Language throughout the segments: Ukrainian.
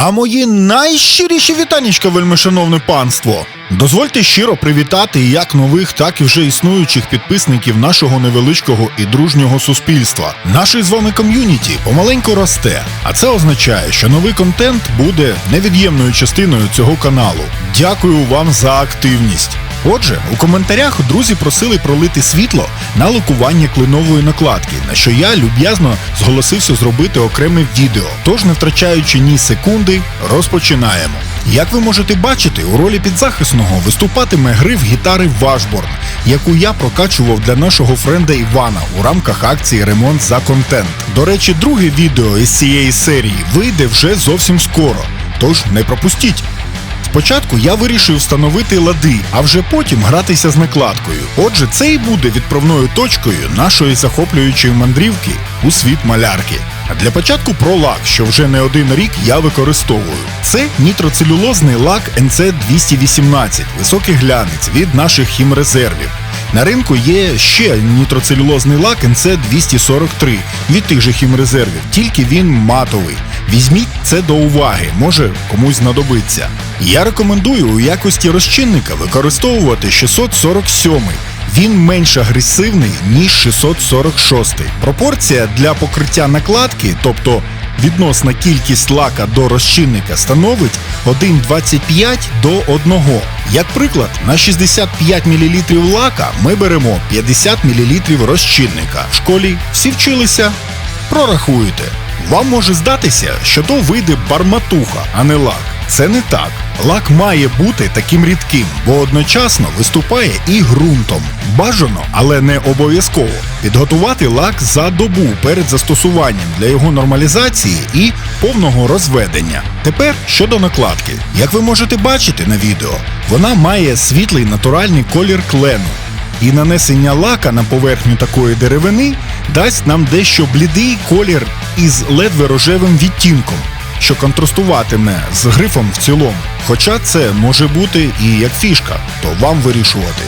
А мої найщиріші вітанічка, вельмишановне панство. Дозвольте щиро привітати як нових, так і вже існуючих підписників нашого невеличкого і дружнього суспільства. Наше з вами ком'юніті помаленьку росте, а це означає, що новий контент буде невід'ємною частиною цього каналу. Дякую вам за активність. Отже, у коментарях друзі просили пролити світло на лакування клинової накладки, на що я люб'язно зголосився зробити окреме відео. Тож, не втрачаючи ні секунди, розпочинаємо. Як ви можете бачити, у ролі підзахисного виступатиме гриф гітари Вашборн, яку я прокачував для нашого френда Івана у рамках акції Ремонт за контент. До речі, друге відео із цієї серії вийде вже зовсім скоро, тож не пропустіть. Спочатку я вирішив встановити лади, а вже потім гратися з накладкою. Отже, це і буде відправною точкою нашої захоплюючої мандрівки у світ малярки. А для початку про лак, що вже не один рік я використовую. Це нітроцелюлозний лак NC218, високий глянець від наших хімрезервів. На ринку є ще нітроцелюлозний лак NC243 від тих же хімрезервів, тільки він матовий. Візьміть це до уваги, може комусь знадобиться. Я рекомендую у якості розчинника використовувати 647. Він менш агресивний, ніж 646. Пропорція для покриття накладки, тобто відносна кількість лака до розчинника, становить 1,25 до 1. Як приклад, на 65 мл лака ми беремо 50 мл розчинника. В школі всі вчилися? Прорахуйте. Вам може здатися, що то вийде барматуха, а не лак. Це не так. Лак має бути таким рідким, бо одночасно виступає і ґрунтом. Бажано, але не обов'язково. Підготувати лак за добу перед застосуванням для його нормалізації і повного розведення. Тепер щодо накладки. Як ви можете бачити на відео, вона має світлий натуральний колір клену. І нанесення лака на поверхню такої деревини дасть нам дещо блідий колір із ледве рожевим відтінком, що контрастуватиме з грифом в цілому. Хоча це може бути і як фішка, то вам вирішувати.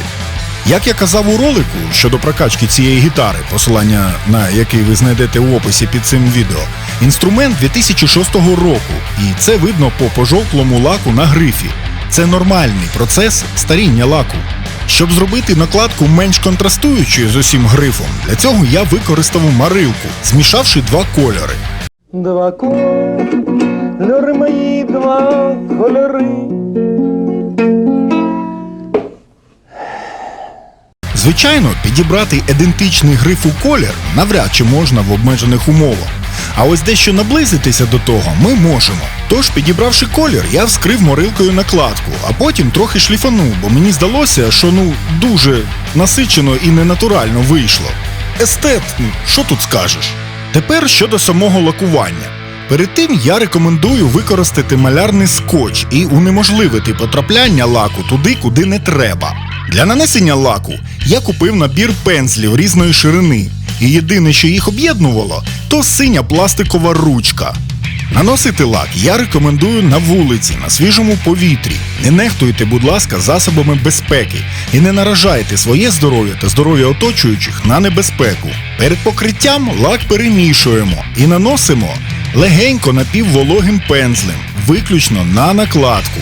Як я казав у ролику щодо прокачки цієї гітари, посилання на який ви знайдете в описі під цим відео, інструмент 2006 року, і це видно по пожовклому лаку на грифі. Це нормальний процес старіння лаку. Щоб зробити накладку менш контрастуючою з усім грифом, для цього я використав марилку, змішавши два кольори. Два кольори мої, два кольори. Звичайно, підібрати ідентичний гриф у колір навряд чи можна в обмежених умовах. А ось дещо наблизитися до того ми можемо. Тож, підібравши колір, я вскрив морилкою накладку, а потім трохи шліфанув, бо мені здалося, що ну дуже насичено і ненатурально вийшло. Естет, ну що тут скажеш? Тепер щодо самого лакування. Перед тим я рекомендую використати малярний скотч і унеможливити потрапляння лаку туди, куди не треба. Для нанесення лаку я купив набір пензлів різної ширини, і єдине, що їх об'єднувало, то синя пластикова ручка. Наносити лак я рекомендую на вулиці, на свіжому повітрі. Не нехтуйте, будь ласка, засобами безпеки і не наражайте своє здоров'я та здоров'я оточуючих на небезпеку. Перед покриттям лак перемішуємо і наносимо легенько напіввологим пензлем, виключно на накладку.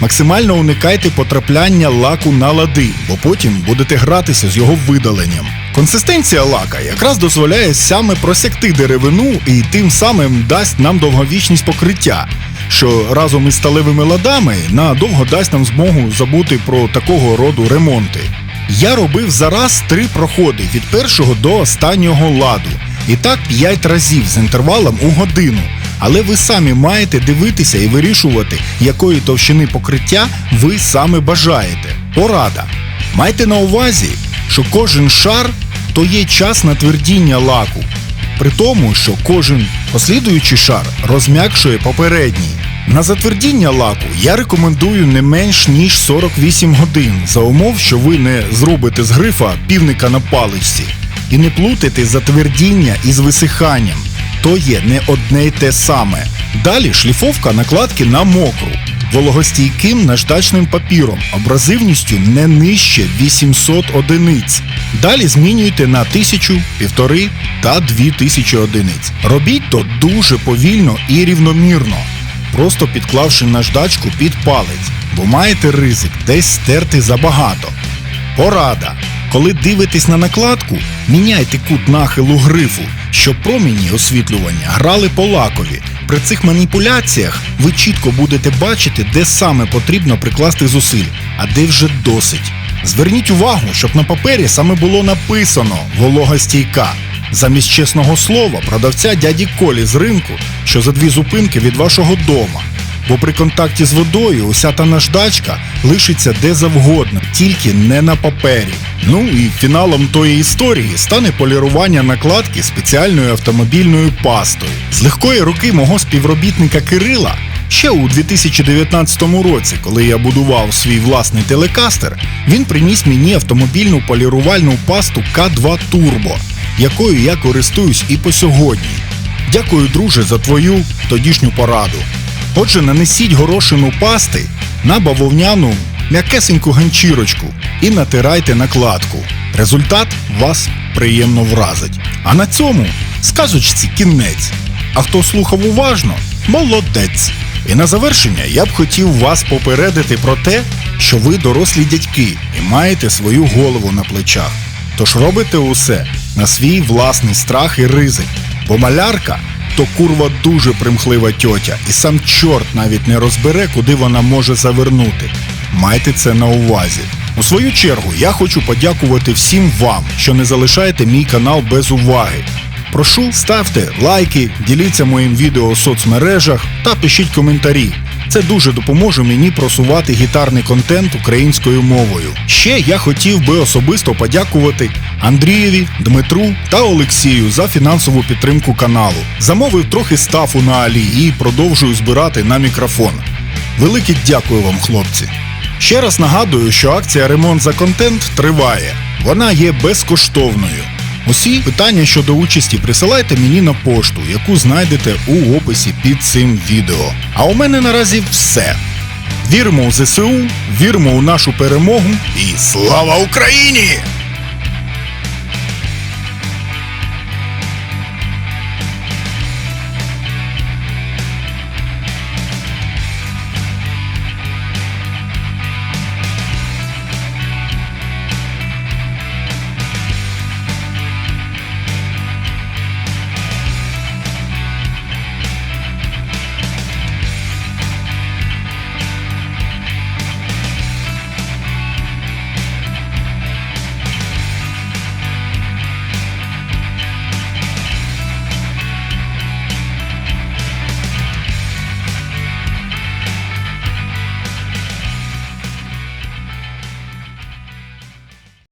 Максимально уникайте потрапляння лаку на лади, бо потім будете гратися з його видаленням. Консистенція лака якраз дозволяє саме просякти деревину і тим самим дасть нам довговічність покриття, що разом із сталевими ладами надовго дасть нам змогу забути про такого роду ремонти. Я робив зараз три проходи від першого до останнього ладу. І так 5 разів з інтервалом у годину. Але ви самі маєте дивитися і вирішувати, якої товщини покриття ви саме бажаєте. Порада. Майте на увазі, що кожен шар то є час на твердіння лаку. При тому, що кожен послідуючий шар розм'якшує попередній. На затвердіння лаку я рекомендую не менш ніж 48 годин за умов, що ви не зробите з грифа півника на паличці і не плутайте затвердіння із висиханням. То є не одне й те саме. Далі шліфовка накладки на мокру, вологостійким наждачним папіром, абразивністю не нижче 800 одиниць. Далі змінюйте на 1000, 1500 та 2000 одиниць. Робіть то дуже повільно і рівномірно. просто підклавши наждачку під палець, бо маєте ризик десь стерти забагато. Порада. Коли дивитесь на накладку, міняйте кут нахилу грифу, щоб проміні освітлювання грали по лакові. При цих маніпуляціях ви чітко будете бачити, де саме потрібно прикласти зусиль, а де вже досить. Зверніть увагу, щоб на папері саме було написано волога стійка. Замість чесного слова продавця дяді Колі з ринку, що за дві зупинки від вашого дома. Бо при контакті з водою уся та наждачка лишиться де завгодно, тільки не на папері. Ну і фіналом тої історії стане полірування накладки спеціальною автомобільною пастою. З легкої руки мого співробітника Кирила ще у 2019 році, коли я будував свій власний телекастер, він приніс мені автомобільну полірувальну пасту К2 Turbo, якою я користуюсь і по сьогодні. Дякую, друже, за твою тодішню пораду. Отже, нанесіть горошину пасти на бавовняну м'якесеньку ганчірочку і натирайте накладку. Результат вас приємно вразить. А на цьому сказочці кінець. А хто слухав уважно, молодець. І на завершення я б хотів вас попередити про те, що ви дорослі дядьки і маєте свою голову на плечах. Тож робите усе на свій власний страх і ризик, бо малярка то курва дуже примхлива тьотя, і сам чорт навіть не розбере, куди вона може завернути. Майте це на увазі. У свою чергу я хочу подякувати всім вам, що не залишаєте мій канал без уваги. Прошу, ставте лайки, діліться моїм відео у соцмережах та пишіть коментарі. Це дуже допоможе мені просувати гітарний контент українською мовою. Ще я хотів би особисто подякувати Андрієві, Дмитру та Олексію за фінансову підтримку каналу. Замовив трохи стафу на Алі і продовжую збирати на мікрофон. Велике дякую вам, хлопці. Ще раз нагадую, що акція Ремонт за контент триває. Вона є безкоштовною. Усі питання щодо участі присилайте мені на пошту, яку знайдете у описі під цим відео. А у мене наразі все. Віримо у ЗСУ, віримо у нашу перемогу і слава Україні!